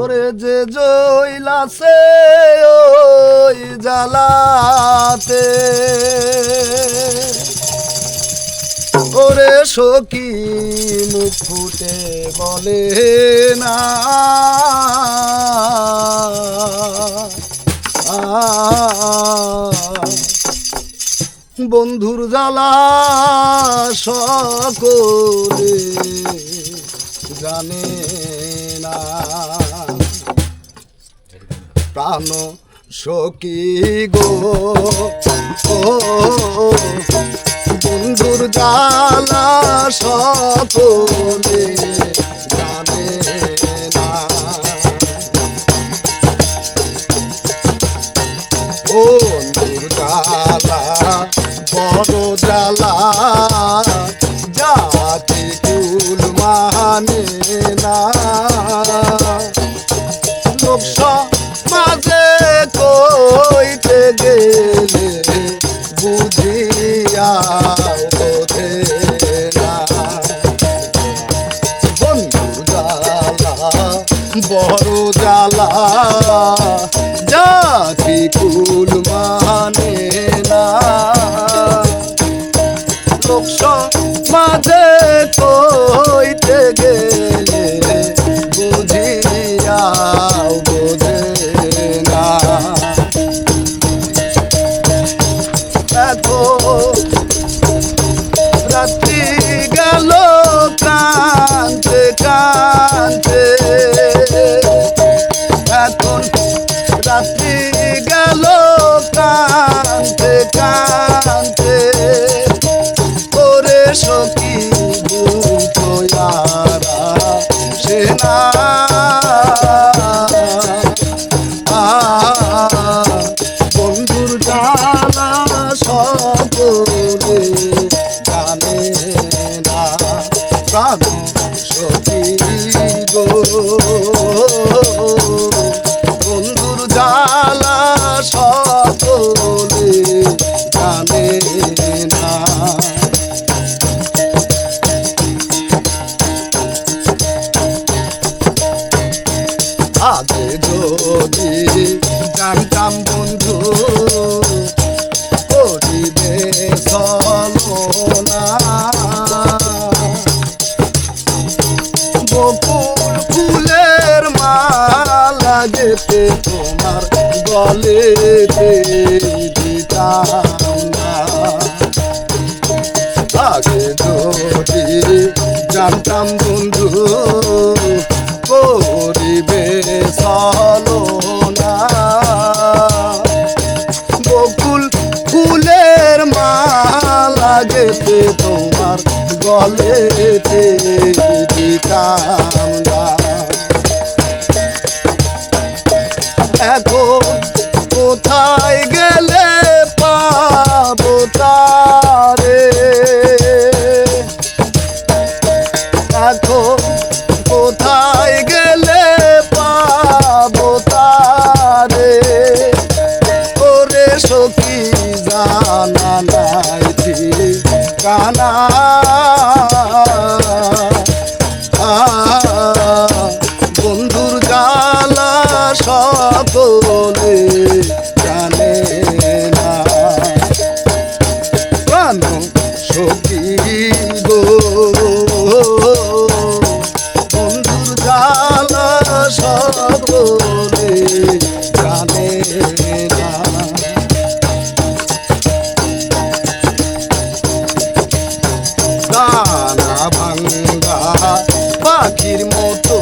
ওরে যে জইলাছে ওই জ্বালাতে। ওরে সখী মুখ ফুটে বলে না। বন্ধুর জ্বালা সকলে জানে না। প্রাণ সখী গো। ও বন্ধুর জালা সকলে গেলে বুঝিয়া বোধে না। বন্ধু জ্বালা বড় জ্বালা জাতি কুল প্রাণ। গো বন্ধুর জালা সকলে জানে না। আগে যদি জানতাম বন্ধু তোমার গলেতে দিতাম আগে যদি জানতাম বন্ধু করিবে চলো না। বকুল ফুলের মালা যেতে তোমার গলেতে দিতাম না। এখন কোথায় গেলে পাবো তারে? এখন কোথায় গেলে পাবো তারে? ওরে সখী, জানা নাই কানা সকলে জানে না। দানা ভাঙ্গা পাখির মতো